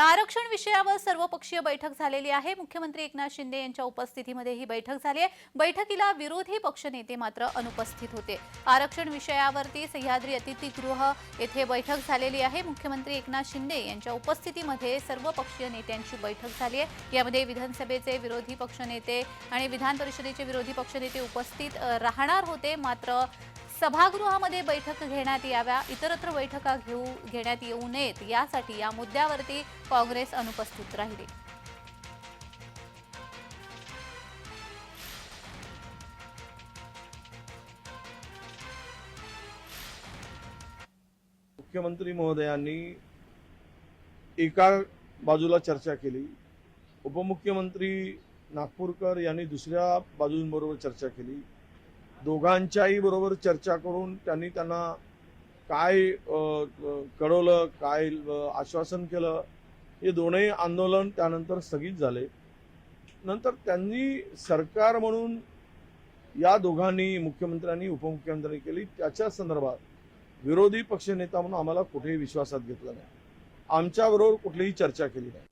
आरक्षण विषयावर सर्वपक्षीय बैठक झालेली आहे. मुख्यमंत्री एकनाथ शिंदे यांच्या उपस्थितीमध्ये ही बैठक झाली आहे. बैठकीला विरोधी पक्षनेते मात्र अनुपस्थित होते. आरक्षण विषयावरती सह्याद्री अतिथीगृह येथे बैठक झालेली आहे. मुख्यमंत्री एकनाथ शिंदे यांच्या उपस्थितीमध्ये सर्वपक्षीय नेत्यांची बैठक झाली आहे. यामध्ये विधानसभेचे विरोधी पक्षनेते आणि विधान परिषदेचे विरोधी पक्षनेते उपस्थित राहणार होते. मात्र सभागृहामध्ये बैठक घेण्यात याव्या इतरत्र बैठका घेऊ घेण्यात येऊ नयेत यासाठी या मुद्द्यावरती काँग्रेस अनुपस्थित राहिली. मुख्यमंत्री महोदयांनी एका बाजूला चर्चा केली. उपमुख्यमंत्री नागपूरकर यांनी दुसऱ्या बाजूंबरोबर चर्चा केली. दोघांच्याही बरोबर चर्चा करून त्यांनी त्यांना काय कळवलं काय आश्वासन केलं हे दोनही आंदोलन त्यानंतर स्थगित झाले. नंतर त्यांनी सरकार म्हणून या दोघांनी मुख्यमंत्र्यांनी उपमुख्यमंत्र्यांनी केली. त्याच्या संदर्भात विरोधी पक्षनेता म्हणून आम्हाला कुठेही विश्वासात घेतलं नाही. आमच्याबरोबर कुठलीही चर्चा केली नाही.